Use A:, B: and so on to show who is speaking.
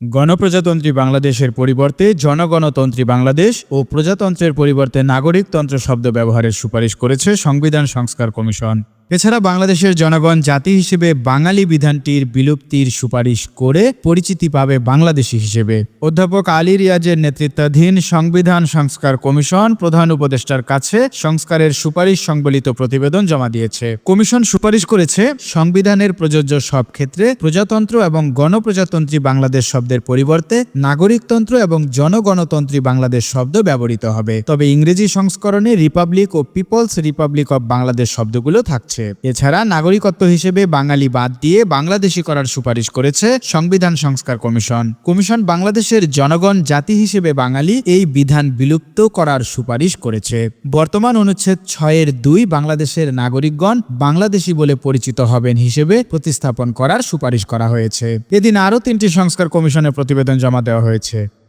A: গণপ্রজাতন্ত্রী বাংলাদেশের পরিবর্তে জনগণতন্ত্রী বাংলাদেশ ও প্রজাতন্ত্রের পরিবর্তে নাগরিকতন্ত্র শব্দ ব্যবহারের সুপারিশ করেছে সংবিধান সংস্কার কমিশন। এছাড়া বাংলাদেশের জনগণ জাতি হিসেবে বাঙালি বিধানটির বিলুপ্তির সুপারিশ করে পরিচিতি পাবে বাংলাদেশি হিসেবে। অধ্যাপক আলী রিয়াজের নেতৃত্বাধীন সংবিধান সংস্কার কমিশন প্রধান উপদেষ্টার কাছে সংস্কারের সুপারিশ সংবলিত প্রতিবেদন জমা দিয়েছে। কমিশন সুপারিশ করেছে, সংবিধানের প্রযোজ্য সব ক্ষেত্রে প্রজাতন্ত্র এবং গণপ্রজাতন্ত্রী বাংলাদেশ শব্দের পরিবর্তে নাগরিকতন্ত্র এবং জনগণতন্ত্রী বাংলাদেশ শব্দ ব্যবহৃত হবে। তবে ইংরেজি সংস্করণে রিপাবলিক ও পিপলস রিপাবলিক অব বাংলাদেশ শব্দগুলো থাকছে। এছাড়া নাগরিকত্ব হিসেবে বাঙালি বাদ দিয়ে বাংলাদেশি করার সুপারিশ করেছে সংবিধান সংস্কার কমিশন। কমিশন বাংলাদেশের জনগণ, জাতি হিসেবে বাঙালি এই বিধান বিলুপ্ত করার সুপারিশ করেছে। বর্তমান অনুচ্ছেদ ছয়ের দুই বাংলাদেশের নাগরিকগণ বাংলাদেশি বলে পরিচিত হবেন হিসেবে প্রতিস্থাপন করার সুপারিশ করা হয়েছে। এদিন আরও তিনটি সংস্কার কমিশনের প্রতিবেদন জমা দেওয়া হয়েছে।